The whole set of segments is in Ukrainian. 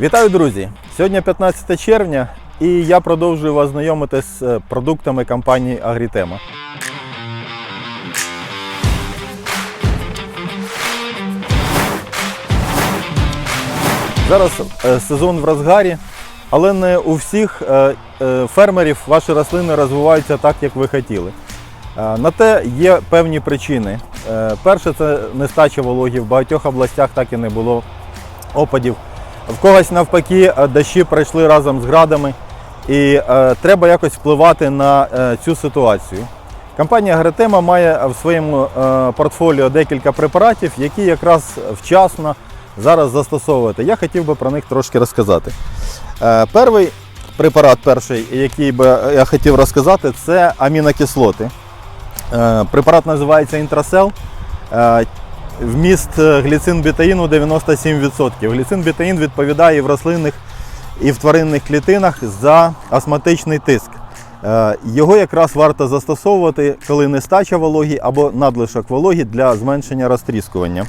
Вітаю, друзі! Сьогодні 15 червня і я продовжую вас знайомити з е, продуктами компанії Агрітема. Зараз е, сезон в розгарі, але не у всіх е, фермерів ваші рослини розвиваються так, як ви хотіли. На те є певні причини. Перше це нестача вологі. В багатьох областях так і не було опадів. В когось навпаки е, дощі пройшли разом з градами, і е, треба якось впливати на е, цю ситуацію. Компанія Агротема має в своєму е, портфоліо декілька препаратів, які якраз вчасно зараз застосовувати. Я хотів би про них трошки розказати. Е, перший препарат, перший, який би я хотів розказати, це амінокислоти. Е, препарат називається Інтрасел. Е, Вміст гліцин-бітаїну 97%. Гліцин-бітаїн відповідає в рослинних, і в тваринних клітинах за астматичний тиск. Е, Його якраз варто застосовувати, коли нестача вологі або надлишок вологі для зменшення розтріскування.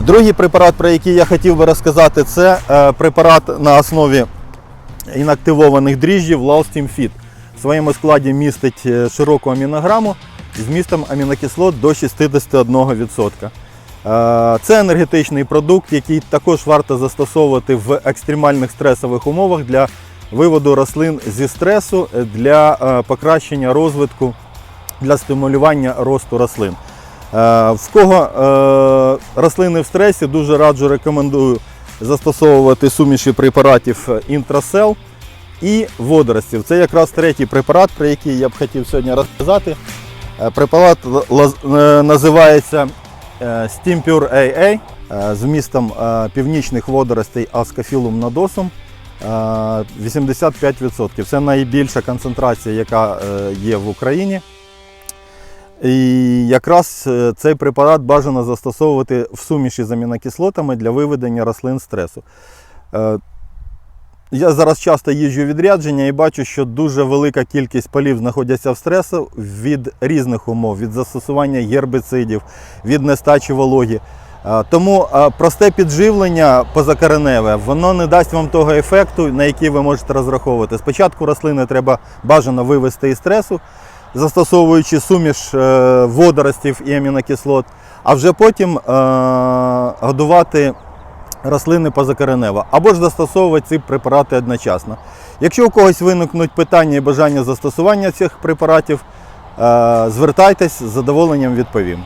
Другий препарат, про який я хотів би розказати, це е, препарат на основі інактивованих дріжджів Fit. В своєму складі містить е, широку амінограму з вмістом амінокислот до 61%. Е, Це енергетичний продукт, який також варто застосовувати в екстремальних стресових умовах для виводу рослин зі стресу е, для е, покращення розвитку, для стимулювання росту рослин. В кого рослини в стресі, дуже раджу рекомендую застосовувати суміші препаратів Інтрасел і водоростів. Це якраз третій препарат, про який я б хотів сьогодні розказати. Е, Препарат е, називається е, Stimpure AA з вмістом північних водоростей nodosum. е, 85%. Це найбільша концентрація, яка є в Україні. І якраз цей препарат бажано застосовувати в суміші з амінокислотами для виведення рослин стресу. Я зараз часто їжджу відрядження і бачу, що дуже велика кількість полів знаходяться в стресу від різних умов, від застосування гербицидів, від нестачі вологі. Тому просте підживлення позакореневе, воно не дасть вам того ефекту, на який ви можете розраховувати. Спочатку рослини треба бажано вивести із стресу, застосовуючи суміш е, водоростів і амінокислот, а вже потім е, годувати рослини позакоренево, або ж застосовувати ці препарати одночасно. Якщо у когось виникнуть питання і бажання застосування цих препаратів, е, звертайтесь, з задоволенням відповім.